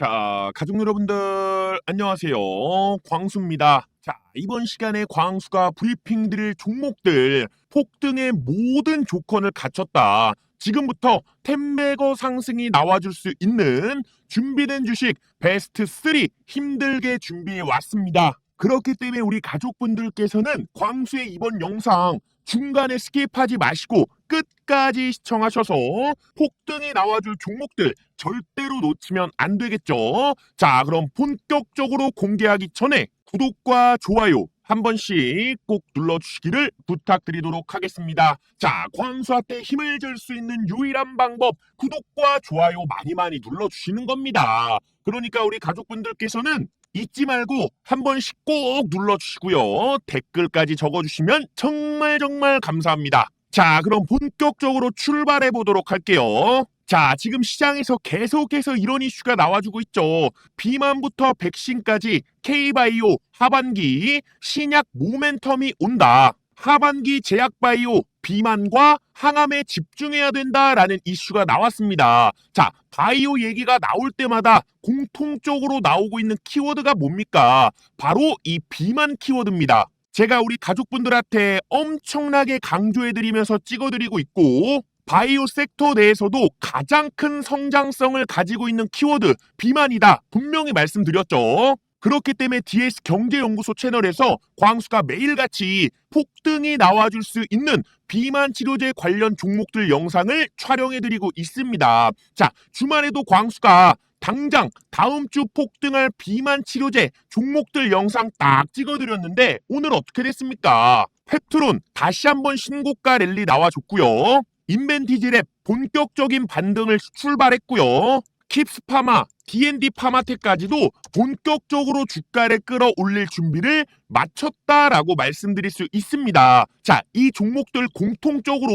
자, 가족 여러분들 안녕하세요. 광수입니다. 자, 이번 시간에 광수가 브리핑 드릴 종목들 폭등의 모든 조건을 갖췄다. 지금부터 템베거 상승이 나와줄 수 있는 준비된 주식 베스트 3 힘들게 준비해 왔습니다. 그렇기 때문에 우리 가족분들께서는 광수의 이번 영상 중간에 스킵하지 마시고 끝까지 시청하셔서 폭등이 나와줄 종목들 절대로 놓치면 안 되겠죠. 자, 그럼 본격적으로 공개하기 전에 구독과 좋아요 한 번씩 꼭 눌러주시기를 부탁드리도록 하겠습니다. 자, 광수한테 힘을 줄 수 있는 유일한 방법 구독과 좋아요 많이 많이 눌러주시는 겁니다. 그러니까 우리 가족분들께서는 잊지 말고 한 번씩 꼭 눌러주시고요. 댓글까지 적어주시면 정말 정말 감사합니다. 자, 그럼 본격적으로 출발해 보도록 할게요. 자, 지금 시장에서 계속해서 이런 이슈가 나와주고 있죠. 비만부터 백신까지 K바이오 하반기 신약 모멘텀이 온다. 하반기 제약바이오 비만과 항암에 집중해야 된다라는 이슈가 나왔습니다. 자, 바이오 얘기가 나올 때마다 공통적으로 나오고 있는 키워드가 뭡니까? 바로 이 비만 키워드입니다. 제가 우리 가족분들한테 엄청나게 강조해드리면서 찍어드리고 있고 바이오 섹터 내에서도 가장 큰 성장성을 가지고 있는 키워드 비만이다 분명히 말씀드렸죠. 그렇기 때문에 DS 경제연구소 채널에서 광수가 매일같이 폭등이 나와줄 수 있는 비만 치료제 관련 종목들 영상을 촬영해드리고 있습니다. 자, 주말에도 광수가 당장 다음 주 폭등할 비만 치료제 종목들 영상 딱 찍어드렸는데 오늘 어떻게 됐습니까? 페트론 다시 한번 신고가 랠리 나와줬고요. 인벤티지랩 본격적인 반등을 출발했고요. 킵스파마, D&D 파마텍까지도 본격적으로 주가를 끌어올릴 준비를 마쳤다라고 말씀드릴 수 있습니다. 자, 이 종목들 공통적으로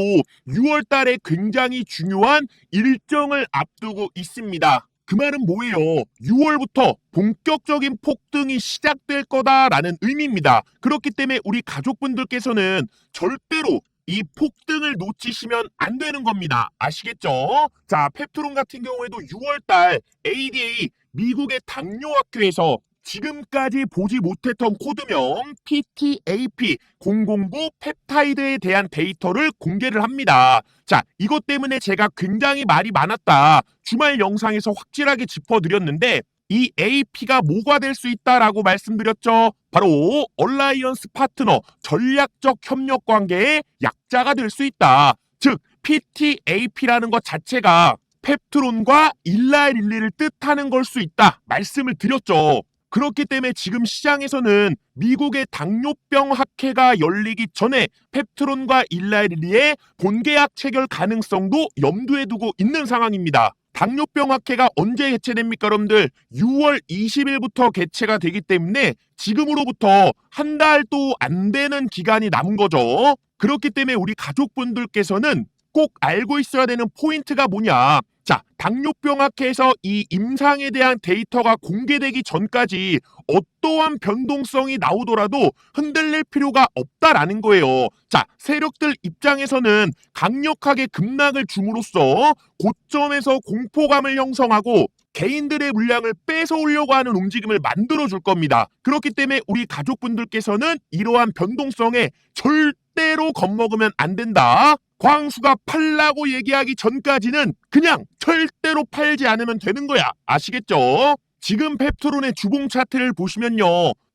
6월 달에 굉장히 중요한 일정을 앞두고 있습니다. 그 말은 뭐예요? 6월부터 본격적인 폭등이 시작될 거다라는 의미입니다. 그렇기 때문에 우리 가족분들께서는 절대로 이 폭등을 놓치시면 안 되는 겁니다. 아시겠죠? 자, 펩트론 같은 경우에도 6월달 ADA 미국의 당뇨학회에서 지금까지 보지 못했던 코드명 PTAP 009 펩타이드에 대한 데이터를 공개를 합니다. 자, 이것 때문에 제가 굉장히 말이 많았다. 주말 영상에서 확실하게 짚어드렸는데 이 AP가 뭐가 될 수 있다라고 말씀드렸죠. 바로 얼라이언스 파트너 전략적 협력 관계의 약자가 될 수 있다. 즉 PTAP라는 것 자체가 펩트론과 일라일릴리를 뜻하는 걸 수 있다. 말씀을 드렸죠. 그렇기 때문에 지금 시장에서는 미국의 당뇨병 학회가 열리기 전에 펩트론과 일라일리의 본계약 체결 가능성도 염두에 두고 있는 상황입니다. 당뇨병 학회가 언제 개최됩니까, 여러분들? 6월 20일부터 개최가 되기 때문에 지금으로부터 한 달도 안 되는 기간이 남은 거죠. 그렇기 때문에 우리 가족분들께서는 꼭 알고 있어야 되는 포인트가 뭐냐? 자, 당뇨병 학회에서 이 임상에 대한 데이터가 공개되기 전까지 어떠한 변동성이 나오더라도 흔들릴 필요가 없다라는 거예요. 자, 세력들 입장에서는 강력하게 급락을 줌으로써 고점에서 공포감을 형성하고 개인들의 물량을 뺏어오려고 하는 움직임을 만들어 줄 겁니다. 그렇기 때문에 우리 가족분들께서는 이러한 변동성에 절대로 겁먹으면 안 된다. 광수가 팔라고 얘기하기 전까지는 그냥 절대로 팔지 않으면 되는 거야. 아시겠죠? 지금 펩트론의 주봉 차트를 보시면요.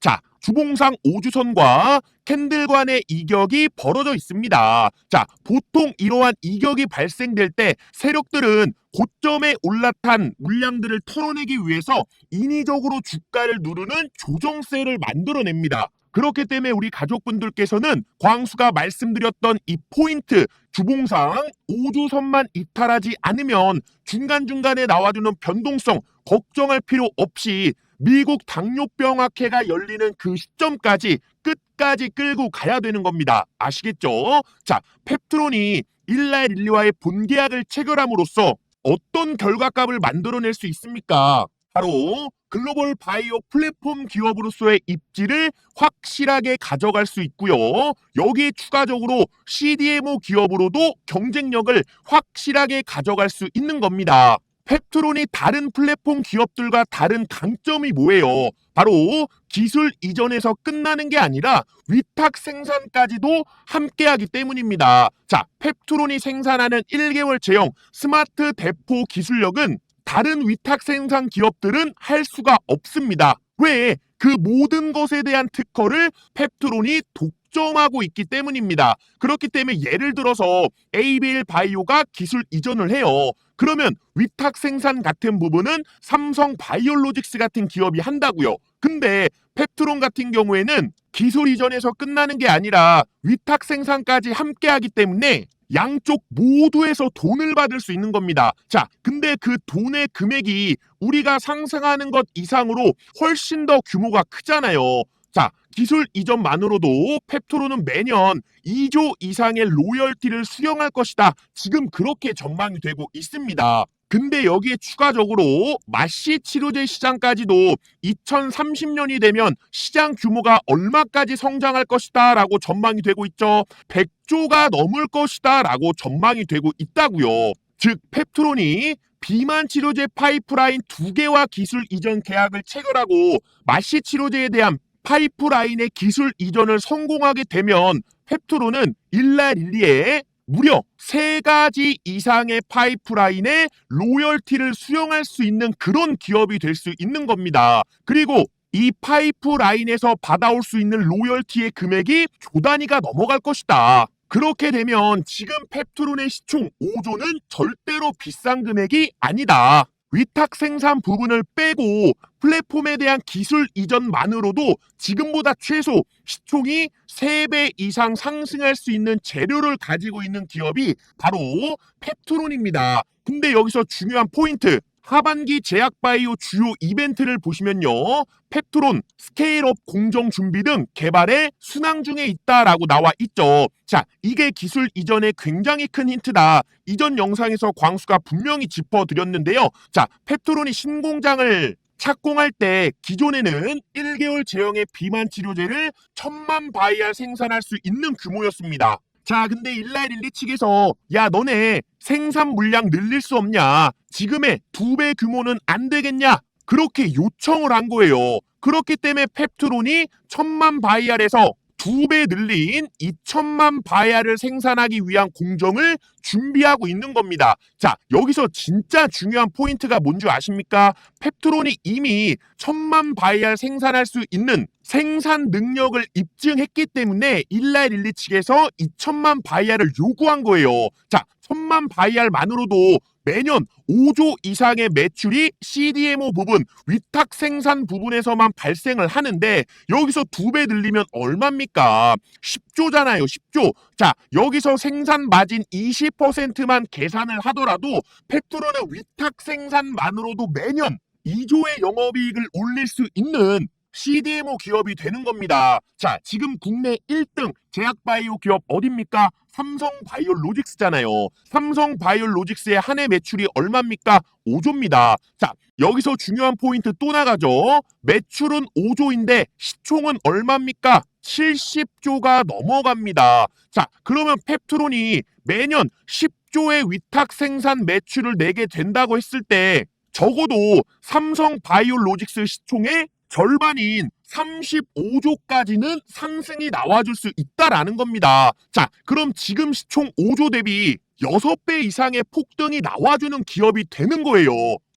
자, 주봉상 5주선과 캔들 간의 이격이 벌어져 있습니다. 자, 보통 이러한 이격이 발생될 때 세력들은 고점에 올라탄 물량들을 털어내기 위해서 인위적으로 주가를 누르는 조정세를 만들어냅니다. 그렇기 때문에 우리 가족분들께서는 광수가 말씀드렸던 이 포인트 주봉상 5주선만 이탈하지 않으면 중간중간에 나와주는 변동성 걱정할 필요 없이 미국 당뇨병 학회가 열리는 그 시점까지 끝까지 끌고 가야 되는 겁니다. 아시겠죠? 자, 펩트론이 일라일릴리와의 본계약을 체결함으로써 어떤 결과값을 만들어낼 수 있습니까? 바로 글로벌 바이오 플랫폼 기업으로서의 입지를 확실하게 가져갈 수 있고요. 여기에 추가적으로 CDMO 기업으로도 경쟁력을 확실하게 가져갈 수 있는 겁니다. 펩트론이 다른 플랫폼 기업들과 다른 강점이 뭐예요? 바로 기술 이전에서 끝나는 게 아니라 위탁 생산까지도 함께 하기 때문입니다. 자, 펩트론이 생산하는 1개월 제형 스마트 대포 기술력은 다른 위탁 생산 기업들은 할 수가 없습니다. 왜? 그 모든 것에 대한 특허를 펩트론이 독점하고 있기 때문입니다. 그렇기 때문에 예를 들어서 에이빌 바이오가 기술 이전을 해요. 그러면 위탁 생산 같은 부분은 삼성 바이오로직스 같은 기업이 한다고요. 근데 펩트론 같은 경우에는 기술 이전에서 끝나는 게 아니라 위탁 생산까지 함께 하기 때문에 양쪽 모두에서 돈을 받을 수 있는 겁니다. 자, 근데 그 돈의 금액이 우리가 상상하는 것 이상으로 훨씬 더 규모가 크잖아요. 자, 기술 이전만으로도 펩토로는 매년 2조 이상의 로열티를 수령할 것이다. 지금 그렇게 전망이 되고 있습니다. 근데 여기에 추가적으로 마시 치료제 시장까지도 2030년이 되면 시장 규모가 얼마까지 성장할 것이다 라고 전망이 되고 있죠. 100조가 넘을 것이다 라고 전망이 되고 있다고요. 즉 펩트론이 비만 치료제 파이프라인 두 개와 기술 이전 계약을 체결하고 마시 치료제에 대한 파이프라인의 기술 이전을 성공하게 되면 펩트론은 일라릴리에 무려 세 가지 이상의 파이프라인의 로열티를 수령할 수 있는 그런 기업이 될 수 있는 겁니다. 그리고 이 파이프라인에서 받아올 수 있는 로열티의 금액이 조 단위가 넘어갈 것이다. 그렇게 되면 지금 펩트론의 시총 5조는 절대로 비싼 금액이 아니다. 위탁 생산 부분을 빼고 플랫폼에 대한 기술 이전만으로도 지금보다 최소 시총이 3배 이상 상승할 수 있는 재료를 가지고 있는 기업이 바로 펩트론입니다. 근데 여기서 중요한 포인트. 하반기 제약바이오 주요 이벤트를 보시면요. 펩트론, 스케일업 공정 준비 등 개발에 순항 중에 있다라고 나와 있죠. 자, 이게 기술 이전에 굉장히 큰 힌트다. 이전 영상에서 광수가 분명히 짚어드렸는데요. 자, 펩트론이 신공장을 착공할 때 기존에는 1개월 제형의 비만 치료제를 천만 바이알 생산할 수 있는 규모였습니다. 자, 근데 일라일리 측에서 야, 너네 생산 물량 늘릴 수 없냐? 지금의 두 배 규모는 안 되겠냐? 그렇게 요청을 한 거예요. 그렇기 때문에 펩트론이 천만 바이알에서 두 배 늘린 2천만 바이알을 생산하기 위한 공정을 준비하고 있는 겁니다. 자, 여기서 진짜 중요한 포인트가 뭔지 아십니까? 펩트론이 이미 천만 바이알 생산할 수 있는 생산 능력을 입증했기 때문에 일라일리 측에서 2천만 바이알을 요구한 거예요. 자, 천만 바이알만으로도 매년 5조 이상의 매출이 CDMO 부분, 위탁 생산 부분에서만 발생을 하는데 여기서 두 배 늘리면 얼마입니까? 10조잖아요, 10조. 자, 여기서 생산 마진 20%만 계산을 하더라도 펩트론의 위탁 생산만으로도 매년 2조의 영업이익을 올릴 수 있는 CDMO 기업이 되는 겁니다. 자, 지금 국내 1등 제약바이오 기업 어딥니까? 삼성바이오로직스잖아요. 삼성바이오로직스의 한 해 매출이 얼마입니까? 5조입니다. 자, 여기서 중요한 포인트 또 나가죠. 매출은 5조인데 시총은 얼마입니까? 70조가 넘어갑니다. 자, 그러면 펩트론이 매년 10조의 위탁 생산 매출을 내게 된다고 했을 때 적어도 삼성 바이오로직스 시총의 절반인 35조까지는 상승이 나와줄 수 있다라는 겁니다. 자, 그럼 지금 시총 5조 대비 6배 이상의 폭등이 나와주는 기업이 되는 거예요.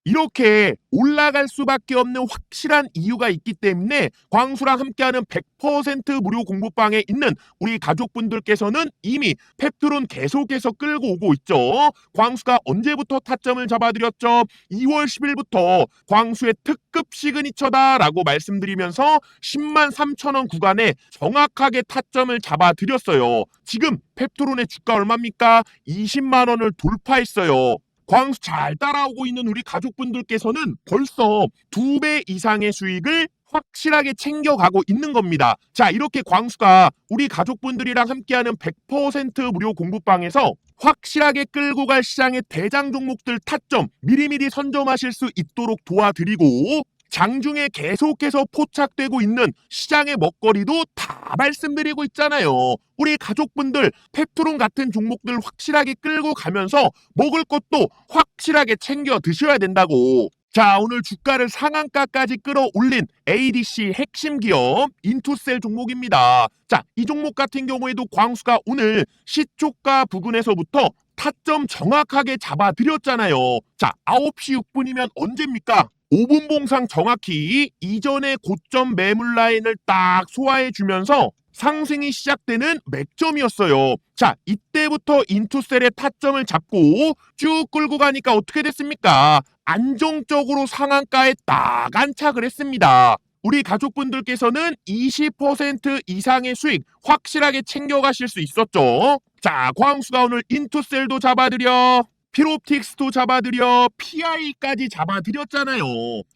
이렇게 올라갈 수밖에 없는 확실한 이유가 있기 때문에 광수랑 함께하는 100% 무료 공부방에 있는 우리 가족분들께서는 이미 펩트론 계속해서 끌고 오고 있죠. 광수가 언제부터 타점을 잡아드렸죠? 2월 10일부터 광수의 특급 시그니처다라고 말씀드리면서 10만 3천 원 구간에 정확하게 타점을 잡아드렸어요. 지금 펩트론의 주가 얼마입니까? 20만 원을 돌파했어요. 광수 잘 따라오고 있는 우리 가족분들께서는 벌써 두 배 이상의 수익을 확실하게 챙겨가고 있는 겁니다. 자, 이렇게 광수가 우리 가족분들이랑 함께하는 100% 무료 공부방에서 확실하게 끌고 갈 시장의 대장 종목들 타점 미리미리 선점하실 수 있도록 도와드리고 장중에 계속해서 포착되고 있는 시장의 먹거리도 다 말씀드리고 있잖아요. 우리 가족분들 펩트론 같은 종목들 확실하게 끌고 가면서 먹을 것도 확실하게 챙겨 드셔야 된다고. 자, 오늘 주가를 상한가까지 끌어올린 ADC 핵심 기업 인투셀 종목입니다. 자, 이 종목 같은 경우에도 광수가 오늘 시초가 부근에서부터 타점 정확하게 잡아드렸잖아요. 자, 9시 6분이면 언제입니까? 5분 봉상 정확히 이전의 고점 매물 라인을 딱 소화해 주면서 상승이 시작되는 맥점이었어요. 자, 이때부터 인투셀의 타점을 잡고 쭉 끌고 가니까 어떻게 됐습니까? 안정적으로 상한가에 딱 안착을 했습니다. 우리 가족분들께서는 20% 이상의 수익 확실하게 챙겨가실 수 있었죠. 자, 광수가 오늘 인투셀도 잡아드려. 피롭틱스도 잡아드려 PI까지 잡아드렸잖아요.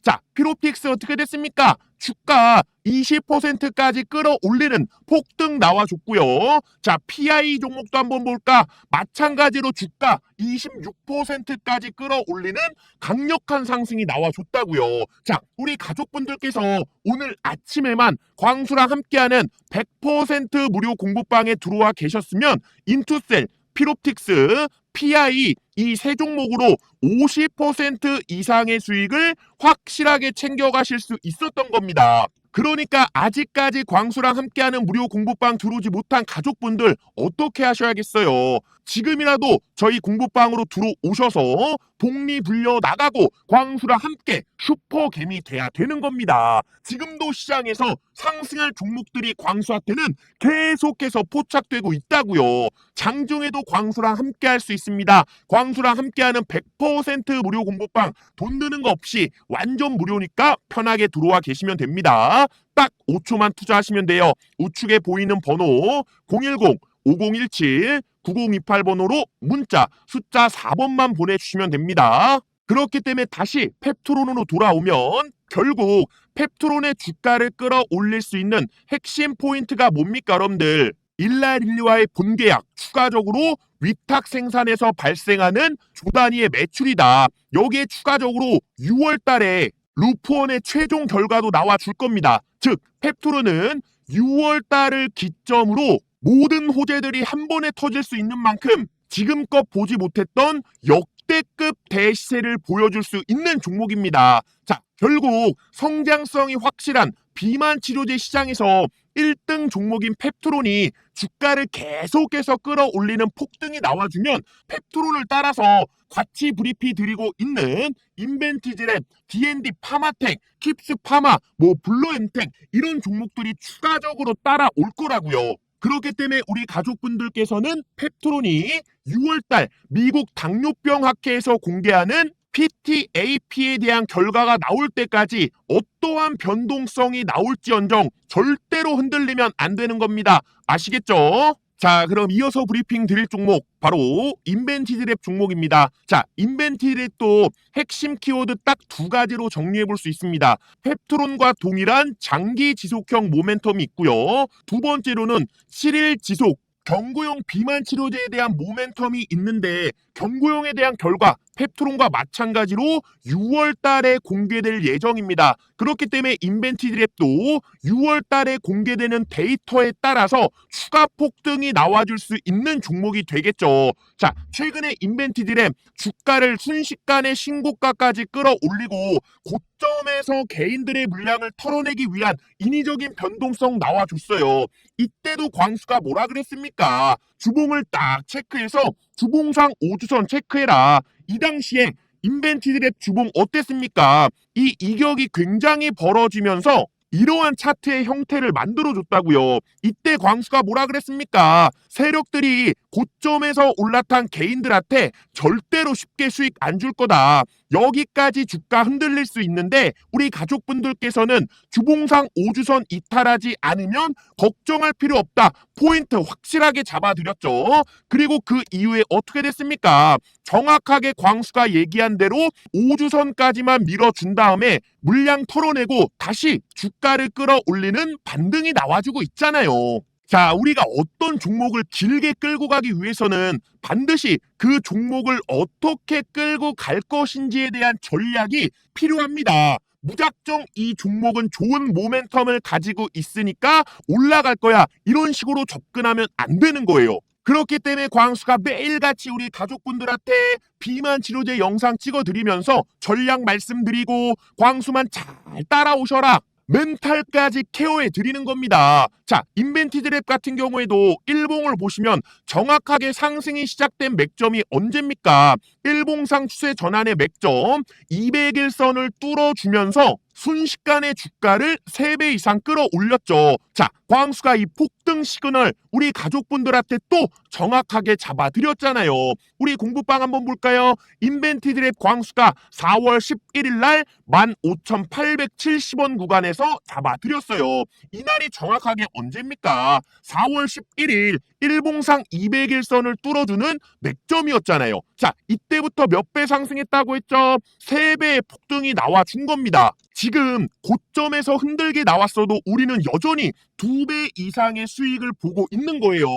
자, 피롭틱스 어떻게 됐습니까? 주가 20%까지 끌어올리는 폭등 나와줬고요. 자, PI 종목도 한번 볼까? 마찬가지로 주가 26%까지 끌어올리는 강력한 상승이 나와줬다고요. 자, 우리 가족분들께서 오늘 아침에만 광수랑 함께하는 100% 무료 공부방에 들어와 계셨으면 인투셀, 피롭틱스, PI 이 세 종목으로 50% 이상의 수익을 확실하게 챙겨가실 수 있었던 겁니다. 그러니까 아직까지 광수랑 함께하는 무료 공부방 들어오지 못한 가족분들 어떻게 하셔야겠어요? 지금이라도 저희 공부방으로 들어오셔서 복리 불려 나가고 광수랑 함께 슈퍼개미 돼야 되는 겁니다. 지금도 시장에서 상승할 종목들이 광수한테는 계속해서 포착되고 있다고요. 장중에도 광수랑 함께 할 수 있습니다. 광수랑 함께하는 100% 무료 공부방 돈 드는 거 없이 완전 무료니까 편하게 들어와 계시면 됩니다. 딱 5초만 투자하시면 돼요. 우측에 보이는 번호 010 5017 9028번호로 문자 숫자 4번만 보내주시면 됩니다. 그렇기 때문에 다시 펩트론으로 돌아오면 결국 펩트론의 주가를 끌어올릴 수 있는 핵심 포인트가 뭡니까 여러분들? 일라릴리와의 본계약 추가적으로 위탁 생산에서 발생하는 조 단위의 매출이다. 여기에 추가적으로 6월 달에 루프원의 최종 결과도 나와 줄 겁니다. 즉 펩트론은 6월 달을 기점으로 모든 호재들이 한 번에 터질 수 있는 만큼 지금껏 보지 못했던 역 대급 대시세를 보여줄 수 있는 종목입니다. 자, 결국 성장성이 확실한 비만 치료제 시장에서 1등 종목인 펩트론이 주가를 계속해서 끌어올리는 폭등이 나와주면 펩트론을 따라서 같이 브리피 드리고 있는 인벤티즈랩, D&D 파마텍, 킵스 파마, 뭐 블루엠텍 이런 종목들이 추가적으로 따라올 거라고요. 그렇기 때문에 우리 가족분들께서는 펩트론이 6월달 미국 당뇨병 학회에서 공개하는 PTAP에 대한 결과가 나올 때까지 어떠한 변동성이 나올지언정 절대로 흔들리면 안 되는 겁니다. 아시겠죠? 자, 그럼 이어서 브리핑 드릴 종목 바로 인벤티드랩 종목입니다. 자, 인벤티드랩도 핵심 키워드 딱 두 가지로 정리해 볼 수 있습니다. 펩트론과 동일한 장기 지속형 모멘텀이 있고요. 두 번째로는 7일 지속 경구용 비만 치료제에 대한 모멘텀이 있는데 경구용에 대한 결과 펩트론과 마찬가지로 6월 달에 공개될 예정입니다. 그렇기 때문에 인벤티 드랩도 6월 달에 공개되는 데이터에 따라서 추가 폭등이 나와줄 수 있는 종목이 되겠죠. 자, 최근에 인벤티 드랩 주가를 순식간에 신고가까지 끌어올리고 고점에서 개인들의 물량을 털어내기 위한 인위적인 변동성 나와줬어요. 이때도 광수가 뭐라 그랬습니까? 주봉을 딱 체크해서 주봉상 5주선 체크해라. 이 당시에 인벤티드랩 주봉 어땠습니까? 이 이격이 굉장히 벌어지면서 이러한 차트의 형태를 만들어줬다고요. 이때 광수가 뭐라 그랬습니까? 세력들이 고점에서 올라탄 개인들한테 절대로 쉽게 수익 안 줄 거다. 여기까지 주가 흔들릴 수 있는데 우리 가족분들께서는 주봉상 5주선 이탈하지 않으면 걱정할 필요 없다. 포인트 확실하게 잡아드렸죠. 그리고 그 이후에 어떻게 됐습니까? 정확하게 광수가 얘기한 대로 5주선까지만 밀어준 다음에 물량 털어내고 다시 주가를 끌어올리는 반등이 나와주고 있잖아요. 자, 우리가 어떤 종목을 길게 끌고 가기 위해서는 반드시 그 종목을 어떻게 끌고 갈 것인지에 대한 전략이 필요합니다. 무작정 이 종목은 좋은 모멘텀을 가지고 있으니까 올라갈 거야. 이런 식으로 접근하면 안 되는 거예요. 그렇기 때문에 광수가 매일같이 우리 가족분들한테 비만 치료제 영상 찍어드리면서 전략 말씀드리고 광수만 잘 따라오셔라. 멘탈까지 케어해 드리는 겁니다. 자, 인벤티 드랩 같은 경우에도 일봉을 보시면 정확하게 상승이 시작된 맥점이 언제입니까? 일봉상 추세 전환의 맥점 200일선을 뚫어주면서 순식간에 주가를 3배 이상 끌어올렸죠. 자, 광수가 이 폭등 시그널 우리 가족분들한테 또 정확하게 잡아드렸잖아요. 우리 공부방 한번 볼까요? 인벤티드랩 광수가 4월 11일 날 15,870원 구간에서 잡아드렸어요. 이날이 정확하게 언제입니까? 4월 11일 일봉상 200일선을 뚫어주는 맥점이었잖아요. 자, 이때부터 몇 배 상승했다고 했죠? 3배의 폭등이 나와준 겁니다. 지금 고점에서 흔들게 나왔어도 우리는 여전히 두 배 이상의 수익을 보고 있는 거예요.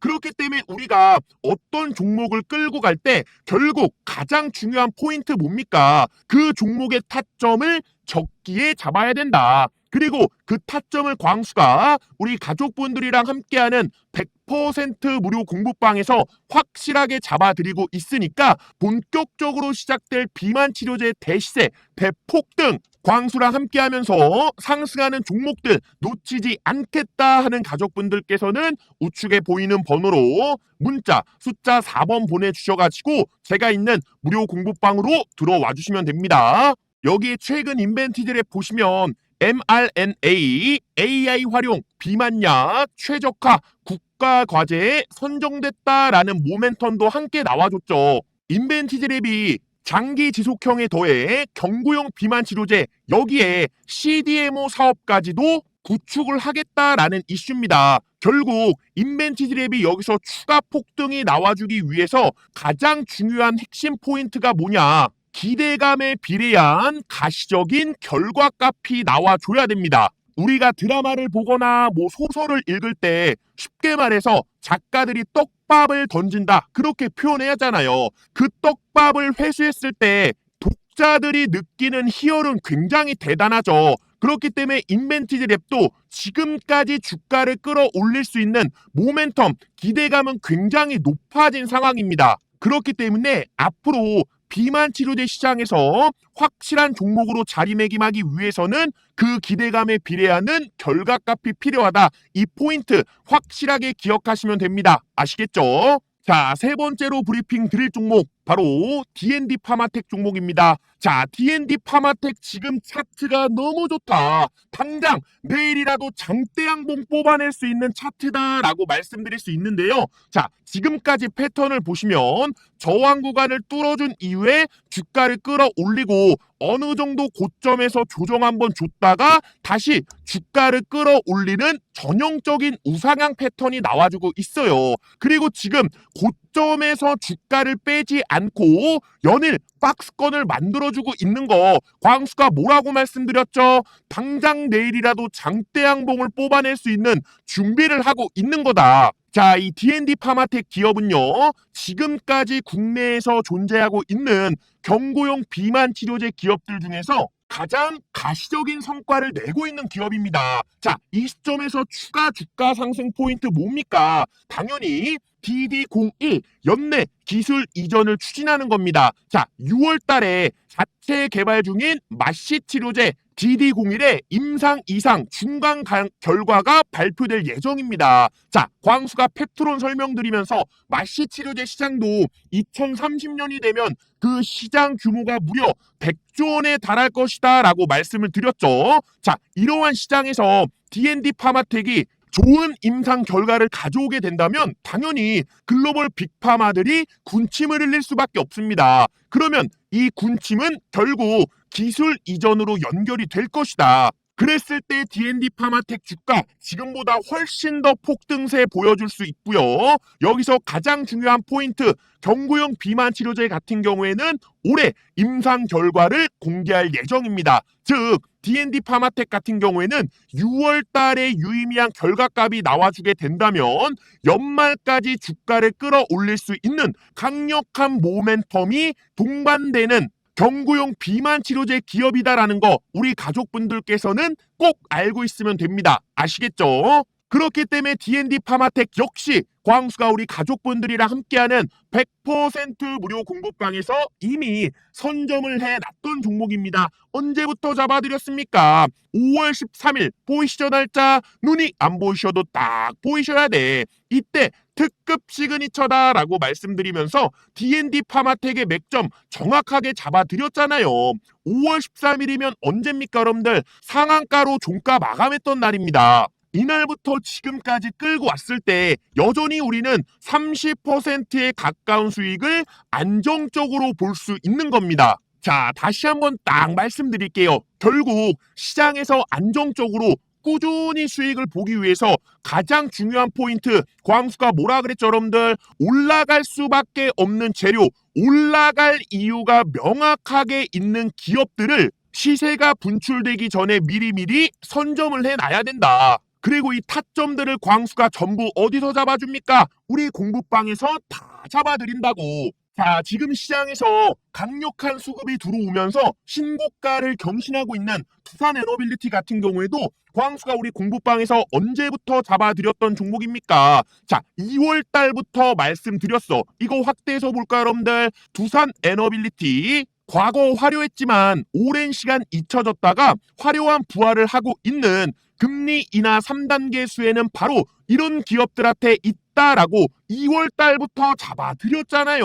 그렇기 때문에 우리가 어떤 종목을 끌고 갈 때 결국 가장 중요한 포인트 뭡니까? 그 종목의 타점을 적기에 잡아야 된다. 그리고 그 타점을 광수가 우리 가족분들이랑 함께하는 100% 무료 공부방에서 확실하게 잡아드리고 있으니까 본격적으로 시작될 비만 치료제 대시세, 대폭등 광수랑 함께하면서 상승하는 종목들 놓치지 않겠다 하는 가족분들께서는 우측에 보이는 번호로 문자 숫자 4번 보내주셔가지고 제가 있는 무료 공부방으로 들어와 주시면 됩니다. 여기에 최근 인벤티들에 보시면 mRNA, AI 활용, 비만약, 최적화, 국가 과제에 선정됐다라는 모멘텀도 함께 나와줬죠. 인벤티드랩이 장기 지속형에 더해 경구용 비만 치료제 여기에 CDMO 사업까지도 구축을 하겠다라는 이슈입니다. 결국 인벤티드랩이 여기서 추가 폭등이 나와주기 위해서 가장 중요한 핵심 포인트가 뭐냐? 기대감에 비례한 가시적인 결과 값이 나와줘야 됩니다. 우리가 드라마를 보거나 뭐 소설을 읽을 때 쉽게 말해서 작가들이 떡밥을 던진다 그렇게 표현해야잖아요. 그 떡밥을 회수했을 때 독자들이 느끼는 희열은 굉장히 대단하죠. 그렇기 때문에 인벤티드 랩도 지금까지 주가를 끌어올릴 수 있는 모멘텀 기대감은 굉장히 높아진 상황입니다. 그렇기 때문에 앞으로 비만 치료제 시장에서 확실한 종목으로 자리매김하기 위해서는 그 기대감에 비례하는 결과값이 필요하다. 이 포인트 확실하게 기억하시면 됩니다. 아시겠죠? 자, 세 번째로 브리핑 드릴 종목 바로 D&D 파마텍 종목입니다. 자, D&D 파마텍 지금 차트가 너무 좋다. 당장 내일이라도 장대양봉 뽑아낼 수 있는 차트다라고 말씀드릴 수 있는데요. 자, 지금까지 패턴을 보시면 저항 구간을 뚫어준 이후에 주가를 끌어올리고 어느 정도 고점에서 조정 한번 줬다가 다시 주가를 끌어올리는 전형적인 우상향 패턴이 나와주고 있어요. 그리고 지금 고점에서 주가를 빼지 않고 연일 박스권을 만들어 주고 있는 거 광수가 뭐라고 말씀드렸죠? 당장 내일이라도 장대양봉을 뽑아낼 수 있는 준비를 하고 있는 거다. 자, 이 D&D 파마텍 기업은요, 지금까지 국내에서 존재하고 있는 경고용 비만 치료제 기업들 중에서 가장 가시적인 성과를 내고 있는 기업입니다. 자, 이 시점에서 추가 주가 상승 포인트 뭡니까? 당연히 DD01 연내 기술 이전을 추진하는 겁니다. 자, 6월 달에 자체 개발 중인 마시 치료제 DD01의 임상 이상 중간 가- 결과가 발표될 예정입니다. 자, 광수가 펩트론 설명드리면서 마시 치료제 시장도 2030년이 되면 그 시장 규모가 무려 100조 원에 달할 것이다 라고 말씀을 드렸죠. 자, 이러한 시장에서 D&D 파마텍이 좋은 임상 결과를 가져오게 된다면 당연히 글로벌 빅파마들이 군침을 흘릴 수밖에 없습니다. 그러면 이 군침은 결국 기술 이전으로 연결이 될 것이다. 그랬을 때 D&D 파마텍 주가 지금보다 훨씬 더 폭등세 보여줄 수 있고요. 여기서 가장 중요한 포인트 경구용 비만 치료제 같은 경우에는 올해 임상 결과를 공개할 예정입니다. 즉 D&D 파마텍 같은 경우에는 6월 달에 유의미한 결과값이 나와주게 된다면 연말까지 주가를 끌어올릴 수 있는 강력한 모멘텀이 동반되는 경구용 비만 치료제 기업이다라는 거 우리 가족분들께서는 꼭 알고 있으면 됩니다. 아시겠죠? 그렇기 때문에 D&D 파마텍 역시 광수가 우리 가족분들이랑 함께하는 100% 무료 공부방에서 이미 선점을 해놨던 종목입니다. 언제부터 잡아드렸습니까? 5월 13일 보이시죠 날짜? 눈이 안 보이셔도 딱 보이셔야 돼. 이때 특급 시그니처다라고 말씀드리면서 D&D 파마텍의 맥점 정확하게 잡아드렸잖아요. 5월 13일이면 언제입니까 여러분들? 상한가로 종가 마감했던 날입니다. 이날부터 지금까지 끌고 왔을 때 여전히 우리는 30%에 가까운 수익을 안정적으로 볼 수 있는 겁니다. 자, 다시 한번 딱 말씀드릴게요. 결국 시장에서 안정적으로 꾸준히 수익을 보기 위해서 가장 중요한 포인트 광수가 뭐라 그랬죠 여러분들 올라갈 수밖에 없는 재료 올라갈 이유가 명확하게 있는 기업들을 시세가 분출되기 전에 미리미리 선점을 해놔야 된다. 그리고 이 타점들을 광수가 전부 어디서 잡아줍니까? 우리 공부방에서 다 잡아드린다고. 자, 지금 시장에서 강력한 수급이 들어오면서 신고가를 경신하고 있는 두산 에너빌리티 같은 경우에도 광수가 우리 공부방에서 언제부터 잡아드렸던 종목입니까? 자, 2월 달부터 말씀드렸어. 이거 확대해서 볼까요, 여러분들? 두산 에너빌리티 과거 화려했지만 오랜 시간 잊혀졌다가 화려한 부활을 하고 있는 금리 인하 3단계 수에는 바로 이런 기업들한테 있다라고 2월 달부터 잡아드렸잖아요.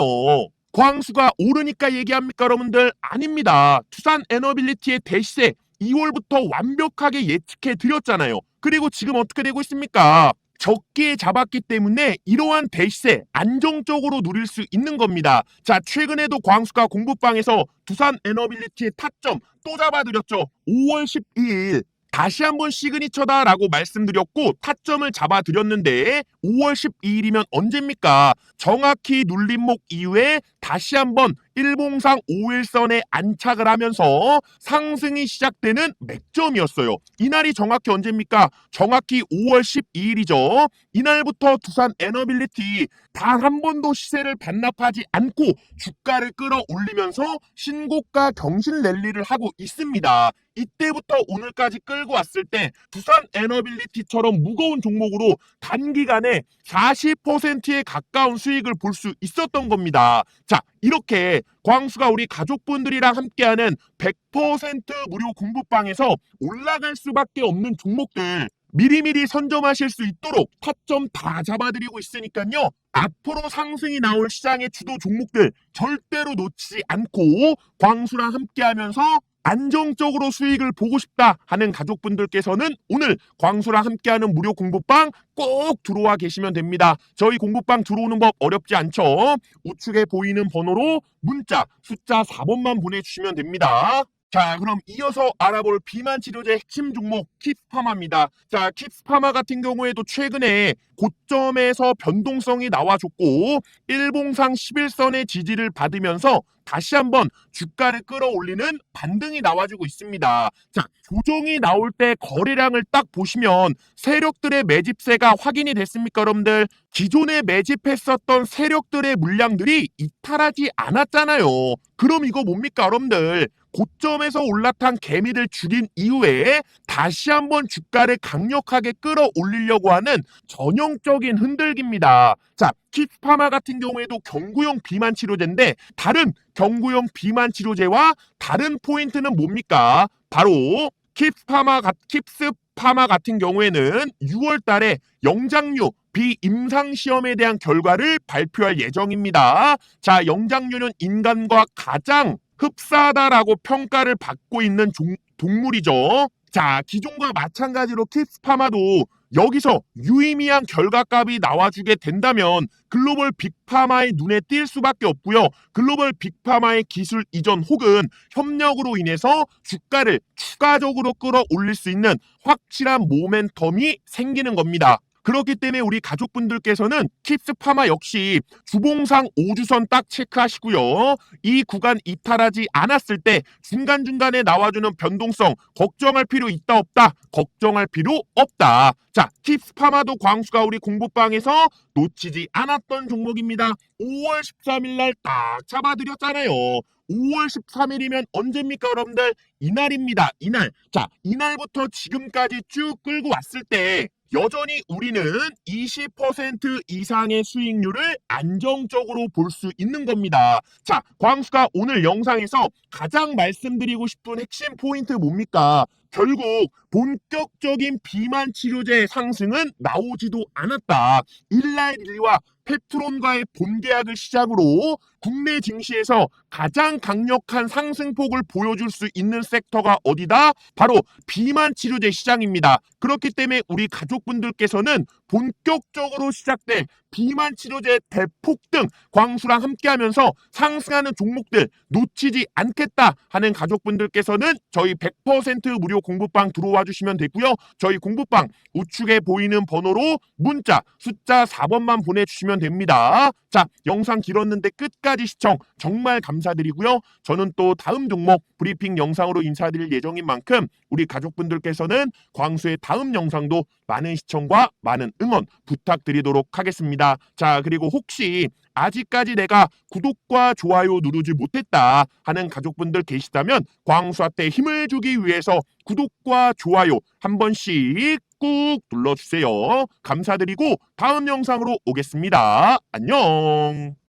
광수가 오르니까 얘기합니까 여러분들? 아닙니다. 투산 에너빌리티의 대시세 2월부터 완벽하게 예측해 드렸잖아요. 그리고 지금 어떻게 되고 있습니까? 적게 잡았기 때문에 이러한 대시세 안정적으로 누릴 수 있는 겁니다. 자, 최근에도 광수가 공부방에서 두산 에너빌리티의 타점 또 잡아드렸죠. 5월 12일 다시 한번 시그니처다라고 말씀드렸고 타점을 잡아드렸는데 5월 12일이면 언제입니까? 정확히 눌림목 이후에 다시 한번 일봉상 5일선에 안착을 하면서 상승이 시작되는 맥점이었어요. 이날이 정확히 언제입니까? 정확히 5월 12일이죠. 이날부터 두산 에너빌리티 단 한 번도 시세를 반납하지 않고 주가를 끌어올리면서 신고가 경신 랠리를 하고 있습니다. 이때부터 오늘까지 끌고 왔을 때 두산 에너빌리티처럼 무거운 종목으로 단기간에 40%에 가까운 수익을 볼 수 있었던 겁니다. 자, 이렇게 광수가 우리 가족분들이랑 함께하는 100% 무료 공부방에서 올라갈 수밖에 없는 종목들 미리미리 선점하실 수 있도록 타점 다 잡아드리고 있으니까요. 앞으로 상승이 나올 시장의 주도 종목들 절대로 놓치지 않고 광수랑 함께하면서 안정적으로 수익을 보고 싶다 하는 가족분들께서는 오늘 광수랑 함께하는 무료 공부방 꼭 들어와 계시면 됩니다. 저희 공부방 들어오는 법 어렵지 않죠? 우측에 보이는 번호로 문자 숫자 4번만 보내주시면 됩니다. 자, 그럼 이어서 알아볼 비만 치료제 핵심 종목 킵스파마입니다. 자, 킵스파마 같은 경우에도 최근에 고점에서 변동성이 나와줬고 일봉상 11선의 지지를 받으면서 다시 한번 주가를 끌어올리는 반등이 나와주고 있습니다. 자, 조정이 나올 때 거래량을 딱 보시면 세력들의 매집세가 확인이 됐습니까, 여러분들? 기존에 매집했었던 세력들의 물량들이 이탈하지 않았잖아요. 그럼 이거 뭡니까, 여러분들? 고점에서 올라탄 개미들 죽인 이후에 다시 한번 주가를 강력하게 끌어올리려고 하는 전형적인 흔들기입니다. 자, 킵스파마 같은 경우에도 경구용 비만 치료제인데 다른 경구용 비만 치료제와 다른 포인트는 뭡니까? 바로 킵스파마 가, 킵스파마 같은 경우에는 6월 달에 영장류 비임상 시험에 대한 결과를 발표할 예정입니다. 자, 영장류는 인간과 가장 흡사하다라고 평가를 받고 있는 종, 동물이죠. 자, 기존과 마찬가지로 킵스파마도 여기서 유의미한 결과값이 나와주게 된다면 글로벌 빅파마의 눈에 띌 수밖에 없고요. 글로벌 빅파마의 기술 이전 혹은 협력으로 인해서 주가를 추가적으로 끌어올릴 수 있는 확실한 모멘텀이 생기는 겁니다. 그렇기 때문에 우리 가족분들께서는 킵스 파마 역시 주봉상 5주선 딱 체크하시고요. 이 구간 이탈하지 않았을 때 중간중간에 나와주는 변동성 걱정할 필요 있다 없다 걱정할 필요 없다. 자 킵스 파마도 광수가 우리 공부방에서 놓치지 않았던 종목입니다. 5월 13일 날 딱 잡아드렸잖아요. 5월 13일이면 언제입니까, 여러분들? 이날입니다. 이날. 자, 이날부터 지금까지 쭉 끌고 왔을 때 여전히 우리는 20% 이상의 수익률을 안정적으로 볼 수 있는 겁니다. 자, 광수가 오늘 영상에서 가장 말씀드리고 싶은 핵심 포인트 뭡니까? 결국 본격적인 비만 치료제 상승은 나오지도 않았다. 일라일리와 페트론과의 본계약을 시작으로 국내 증시에서 가장 강력한 상승폭을 보여줄 수 있는 섹터가 어디다? 바로 비만 치료제 시장입니다. 그렇기 때문에 우리 가족분들께서는 본격적으로 시작될 비만 치료제 대폭등 광수랑 함께하면서 상승하는 종목들 놓치지 않겠다 하는 가족분들께서는 저희 100% 무료 공부방 들어와 주시면 되고요. 저희 공부방 우측에 보이는 번호로 문자 숫자 4번만 보내주시면 됩니다. 자 영상 길었는데 끝까지 시청 정말 감사드리고요. 저는 또 다음 종목 브리핑 영상으로 인사드릴 예정인 만큼 우리 가족분들께서는 광수의 다음 영상도 많은 시청과 많은 응원 부탁드리도록 하겠습니다. 자 그리고 혹시 아직까지 내가 구독과 좋아요 누르지 못했다 하는 가족분들 계시다면 광수한테 힘을 주기 위해서 구독과 좋아요 한 번씩 꾹 눌러주세요. 감사드리고 다음 영상으로 오겠습니다. 안녕.